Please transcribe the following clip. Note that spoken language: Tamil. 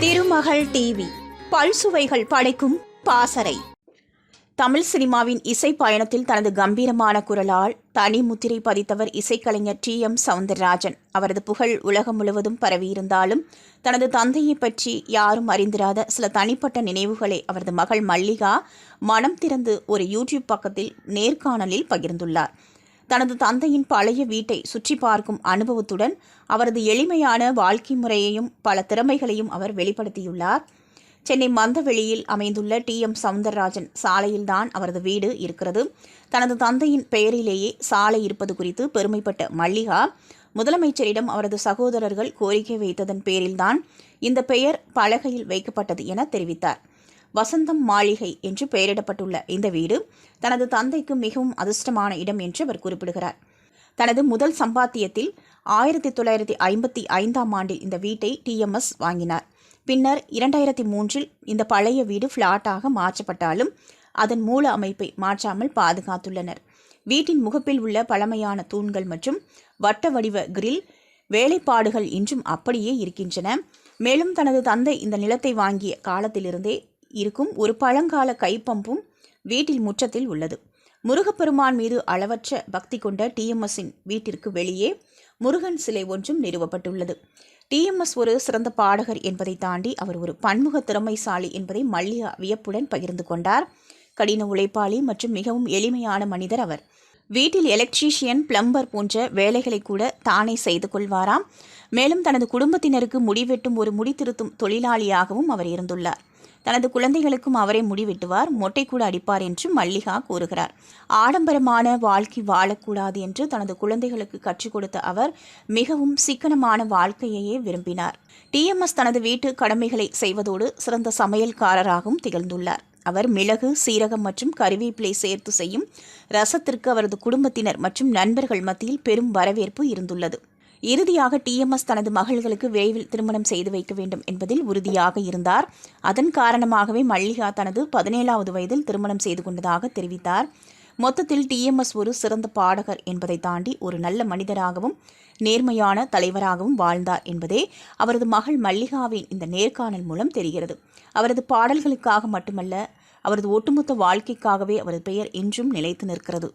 திருமகள் டிவி. பல்சுவைகள் படைக்கும் பாசறை. தமிழ் சினிமாவின் இசை பயணத்தில் தனது கம்பீரமான குரலால் தனி முத்திரை பதித்தவர் இசைக்கலைஞர் டி. எம். சவுந்தரராஜன். அவரது புகழ் உலகம் முழுவதும் பரவியிருந்தாலும் தனது தந்தையை பற்றி யாரும் அறிந்திராத சில தனிப்பட்ட நினைவுகளை அவரது மகள் மல்லிகா மனம் திறந்து ஒரு யூடியூப் பக்கத்தில் நேர்காணலில் பகிர்ந்துள்ளார். தனது தந்தையின் பழைய வீட்டை சுற்றி பார்க்கும் அனுபவத்துடன் அவரது எளிமையான வாழ்க்கை முறையையும் பல திறமைகளையும் அவர் வெளிப்படுத்தியுள்ளார். சென்னை மந்தவெளியில் அமைந்துள்ள டி. எம். சவுந்தரராஜன் சாலையில்தான் அவரது வீடு இருக்கிறது. தனது தந்தையின் பெயரிலேயே சாலை இருப்பது குறித்து பெருமைப்பட்ட மல்லிகா முதலமைச்சரிடம் அவரது சகோதரர்கள் கோரிக்கை வைத்ததன் பேரில்தான் இந்த பெயர் பலகையில் வைக்கப்பட்டது என தெரிவித்தார். வசந்தம் மாளிகை என்று பெயரிடப்பட்டுள்ள இந்த வீடு தனது தந்தைக்கு மிகவும் அதிர்ஷ்டமான இடம் என்று அவர் குறிப்பிடுகிறார். தனது முதல் சம்பாத்தியத்தில் ஆயிரத்தி தொள்ளாயிரத்தி ஐம்பத்தி ஐந்தாம் ஆண்டில் இந்த வீட்டை டிஎம்எஸ் வாங்கினார். பின்னர் இரண்டாயிரத்தி மூன்றில் இந்த பழைய வீடு ஃப்ளாட்டாக மாற்றப்பட்டாலும் அதன் மூல அமைப்பை மாற்றாமல் பாதுகாத்துள்ளனர். வீட்டின் முகப்பில் உள்ள பழமையான தூண்கள் மற்றும் வட்ட வடிவ கிரில் வேலைப்பாடுகள் இன்றும் அப்படியே இருக்கின்றன. மேலும் தனது தந்தை இந்த நிலத்தை வாங்கிய காலத்திலிருந்தே இருக்கும் ஒரு பழங்கால கைப்பம்பும் வீட்டில் முற்றத்தில் உள்ளது. முருகப்பெருமான் மீது அளவற்ற பக்தி கொண்ட டிஎம்எஸ்ஸின் வீட்டிற்கு வெளியே முருகன் சிலை ஒன்றும் நிறுவப்பட்டுள்ளது. டிஎம்எஸ் ஒரு சிறந்த பாடகர் என்பதை தாண்டி அவர் ஒரு பன்முக திறமைசாலி என்பதை மல்லிகா வியப்புடன் பகிர்ந்து கொண்டார். கடின உழைப்பாளி மற்றும் மிகவும் எளிமையான மனிதர் அவர். வீட்டில் எலக்ட்ரீஷியன் பிளம்பர் போன்ற வேலைகளை கூட தானே செய்து கொள்வாராம். மேலும் தனது குடும்பத்தினருக்கு முடிவெட்டும் ஒரு முடித்திருத்தும் தொழிலாளியாகவும் அவர் இருந்துள்ளார். தனது குழந்தைகளுக்கும் அவரே முடிவெட்டுவார் மொட்டை கூட அடிப்பார் என்று மல்லிகா கூறுகிறார். ஆடம்பரமான வாழ்க்கை வாழக்கூடாது என்று தனது குழந்தைகளுக்கு கற்றுக் கொடுத்த அவர் மிகவும் சிக்கனமான வாழ்க்கையையே விரும்பினார். டிஎம்எஸ் தனது வீட்டு கடமைகளை செய்வதோடு சிறந்த சமையல்காரராகவும் திகழ்ந்துள்ளார். அவர் மிளகு சீரகம் மற்றும் கருவேப்பிலை சேர்த்து செய்யும் ரசத்திற்கு அவரது குடும்பத்தினர் மற்றும் நண்பர்கள் மத்தியில் பெரும் வரவேற்பு இருந்துள்ளது. இறுதியாக டிஎம்எஸ் தனது மகள்களுக்கு விரைவில் திருமணம் செய்து வைக்க வேண்டும் என்பதில் உறுதியாக இருந்தார். அதன் காரணமாகவே மல்லிகா தனது பதினேழாவது வயதில் திருமணம் செய்து கொண்டதாக தெரிவித்தார். மொத்தத்தில் டிஎம்எஸ் ஒரு சிறந்த பாடகர் என்பதை தாண்டி ஒரு நல்ல மனிதராகவும் நேர்மையான தலைவராகவும் வாழ்ந்தார் என்பதே அவரது மகள் மல்லிகாவின் இந்த நேர்காணல் மூலம் தெரிகிறது. அவரது பாடல்களுக்காக மட்டுமல்ல அவரது ஒட்டுமொத்த வாழ்க்கைக்காகவே அவரது பெயர் இன்றும் நிலைத்து நிற்கிறது.